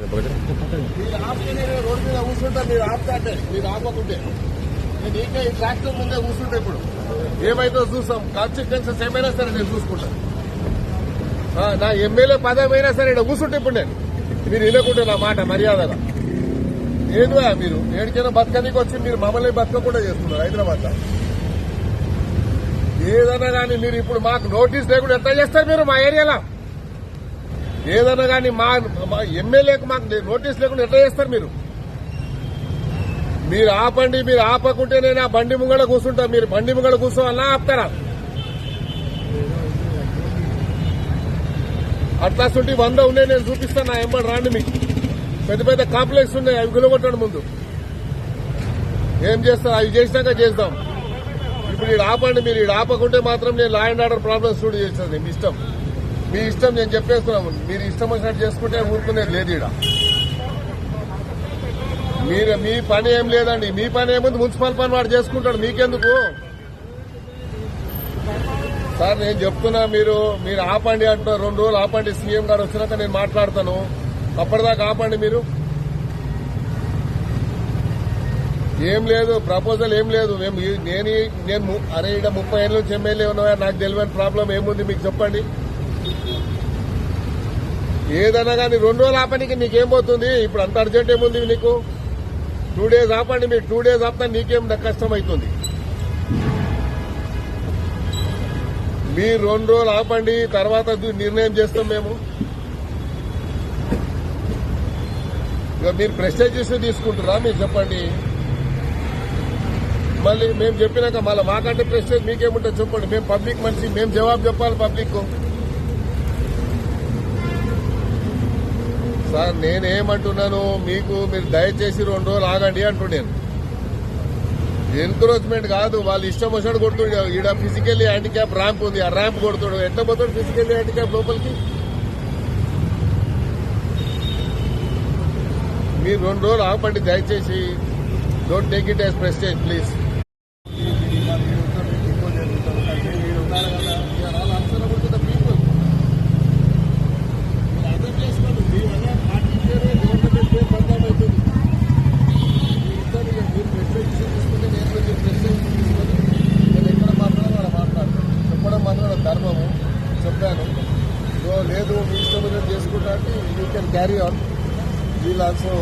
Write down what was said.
Road మీద కూర్చుంటా మీరు ఆపుతా మీరు ఆపకుంటే. నేను ఇంకా ఈ ట్రాక్టర్ ముందే కూర్చుంటే ఇప్పుడు. ఏమైతే చూస్తాం. కాన్సిక్వెన్సెస్ ఏమైనా సరే నేను చూసుకుంటా. నా ఎమ్మెల్యే పదమైనా సరే ఇక్కడ కూర్చుంటే ఇప్పుడు నేను. మీరు వినకుంటే నా మాట మర్యాదగా. ఏదో మీరు? ఏడికైనా బతకనికి వచ్చి మీరు మమ్మల్ని బతకకుండా చేస్తున్నారు హైదరాబాద్ ఏదైనా కానీ మీరు ఇప్పుడు మాకు నోటీస్ లేకుండా ఎట్లా చేస్తారు మీరు మా ఏరియాలో? ఏదన్నా కానీ మా ఎమ్మెల్యేకు మాకు నోటీస్ లేకుండా ఎట్లా చేస్తారు మీరు? మీరు ఆపండి మీరు ఆపకుంటే నేను ఆ బండి ముంగడ కూర్చుంటా. మీరు బండి ముంగడ కూర్చోవాలన్నా ఆపుతారా? అట్లా చుట్టి వంద ఉన్నాయి నేను చూపిస్తాను నా ఎంబడి రాండి మీకు. పెద్ద పెద్ద కాంప్లెక్స్ ఉన్నాయి అవి గులగొట్టడం ముందు. ఏం చేస్తారు? అవి చేసినాక చేద్దాం. ఇప్పుడు ఆపండి మీరు ఆపకుంటే మాత్రం నేను లా అండ్ ఆర్డర్ ప్రాబ్లమ్స్ చూడ చేస్తాను మీ ఇష్టం. మీ ఇష్టం నేను చెప్పేస్తున్నాము మీరు ఇష్టం వచ్చినట్టు చేసుకుంటే ఊరుకునేది లేదు ఈడ. మీరు మీ పని ఏం లేదండి. మీ పని ఏముంది మున్సిపల్ పని వాడు చేసుకుంటాడు. మీకెందుకు? సార్ నేను చెప్తున్నా మీరు మీరు ఆపండి అంటున్నారు. రెండు రోజులు ఆపండి. సీఎం గారు వచ్చినాక నేను మాట్లాడతాను. అప్పటిదాకా ఆపండి మీరు. ఏం లేదు ప్రపోజల్ ఏం లేదు. మేము నేను నేను ము- అరే ఇక్కడ ముప్పై ఏళ్ళ నుంచి ఎమ్మెల్యే ఉన్నా నాకు తెలియని ప్రాబ్లం ఏముంది? మీకు చెప్పండి. ఏదైనా కానీ రెండు రోజులు ఆపనికి నీకేం పోతుంది? ఇప్పుడు అంత అర్జెంట్ ఏముంది నీకు? టూ డేస్ ఆపండి మీరు టూ డేస్ ఆపుతా నీకేం కష్టం అవుతుంది? మీరు రెండు రోజులు ఆపండి తర్వాత నిర్ణయం చేస్తాం మేము. ఇక మీరు ప్రెస్టేజ్ ఇష్యూ తీసుకుంటారా? మీరు చెప్పండి. మళ్ళీ మేము చెప్పినాక మళ్ళీ మాకంటే ప్రెస్టేజ్ మీకేముంటుంది చెప్పండి? మేము పబ్లిక్ మనిషి మేము జవాబు చెప్పాలి పబ్లిక్ సార్ నేనేమంటున్నాను మీకు మీరు దయచేసి రెండు రోజులు ఆగండి అంటున్నాను ఎన్క్రోచ్మెంట్ కాదు వాళ్ళు ఇష్టం వచ్చినట్టు కొడుతుండే. ఈడ ఫిజికల్లీ హ్యాండిక్యాప్ ర్యాంప్ ఉంది ఆ ర్యాంప్ కొడుతుడు. ఎట్లా పోతాడు ఫిజికల్లీ హ్యాండిక్యాప్ లోపలికి? మీరు రెండు రోజులు ఆపండి దయచేసి. Don't take it as prestige please చెప్పడం మాత్రం నా ధర్మము చెప్పాను. సో లేదు మీ ఇష్టం వచ్చినట్టు చేసుకుంటా అంటే you can carry on wheel also